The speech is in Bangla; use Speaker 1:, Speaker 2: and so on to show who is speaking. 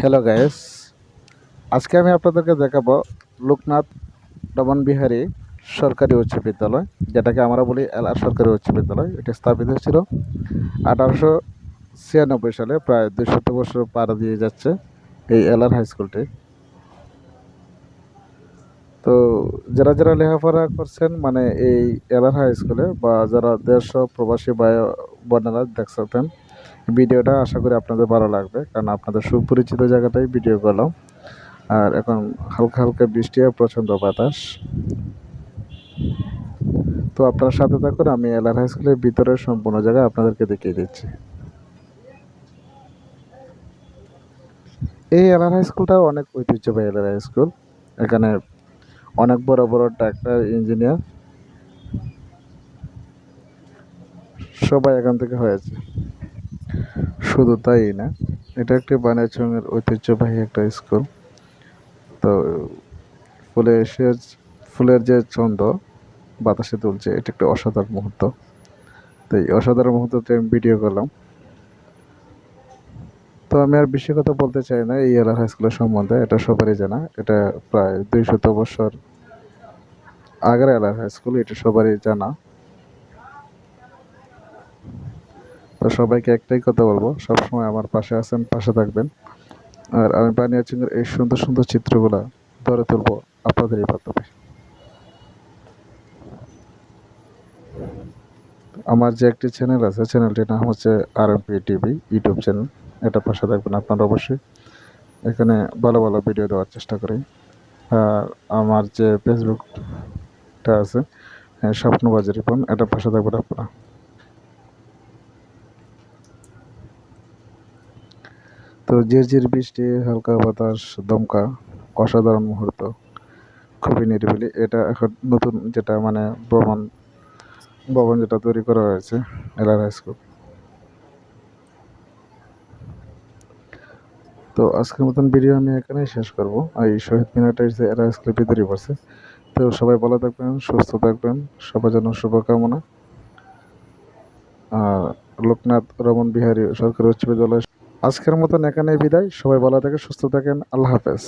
Speaker 1: হ্যালো গাইস আজকে আমি আপনাদেরকে দেখাবো লোকনাথ রমন বিহারী সরকারি উচ্চ বিদ্যালয়, যেটাকে আমরা বলি এলআর সরকারি উচ্চ বিদ্যালয়। এটি স্থাপিত হয়েছিল আঠারোশো ছিয়ানব্বই সালে, প্রায় দুশত বছর পার দিয়ে যাচ্ছে এই এলআর হাই স্কুলটি। তো যারা যারা লেখাপড়া করছেন মানে এই এলআর হাই স্কুলে বা যারা দেড়শো প্রবাসী ভাই বোনেরা দেখছেন ভিডিওটা আশা করি আপনাদের ভালো লাগবে, কারণ আপনাদের সুপরিচিত জায়গাটাই ভিডিও করলাম। আর এখন হালকা হালকা বৃষ্টি আর প্রচণ্ড বাতাস। তো আপনার সাথে থাকুন, আমি এলআর হাই স্কুলের ভিতরের সম্পূর্ণ জায়গা আপনাদেরকে দেখিয়ে দিচ্ছি। এই এলআর হাই স্কুলটাও অনেক ঐতিহ্যবাহী এলআর হাই স্কুল এখানে অনেক বড় বড় ডাক্তার ইঞ্জিনিয়ার সবাই এখান থেকে হয়েছে। শুধু তাই না, এটা একটি বানিয়াচংয়ের ঐতিহ্যবাহী একটা স্কুল। তো ফুলের সে ফুলের যে ছন্দ, বাতাসে তুলছে, এটা একটা অসাধারণ মুহূর্ত। তো এই অসাধারণ মুহূর্ততে আমি ভিডিও করলাম। তো আমি আর বেশি কথা বলতে চাই না, এই এলার হাই স্কুলের সম্বন্ধে, এটা সবারই জানা। এটা প্রায় দুইশত বছর আগের এলার হাই স্কুল, এটা সবারই জানা। তো সবাইকে একটাই কথা বলব, সবসময় আমার পাশে আছেন, পাশে থাকবেন। আর আমি বানিয়া বানিয়াচুঙ্গের এই সুন্দর সুন্দর চিত্রগুলো ধরে তুলবো আপনাদেরই মাধ্যমে। আমার যে একটি চ্যানেল আছে চ্যানেলটির নাম হচ্ছে R M P TV YouTube channel এটা পাশে থাকবেন আপনারা অবশ্যই। এখানে ভালো ভালো ভিডিও দেওয়ার চেষ্টা করি। আর আমার যে ফেসবুকটা আছে স্বপ্নবাজার রিপন, এটা পাশে থাকবেন আপনারা। তো ঝিরঝির বৃষ্টি, হালকা বাতাস, দমকা, অসাধারণ মুহূর্ত। খুবই নিরিবিলি। এটা এখন নতুন যেটা মানে ভ্রমণ ভবন যেটা তৈরি করা হয়েছে, এলআর হাই স্কুল। তো আজকের মতন ভিডিও আমি এখানেই শেষ করব। এই শহীদ মিনারটা এসে এলআর হাই স্কুলের ভিতরেই পড়ছে তো সবাই ভালো থাকবেন, সুস্থ থাকবেন, সবার জন্য শুভকামনা। আর লোকনাথ রমন বিহারী সরকারি উচ্চ বিদ্যালয় আজকের মতন এখানে বিদায়। সবাই ভালো থাকে সুস্থ থাকেন। আল্লাহ হাফেজ।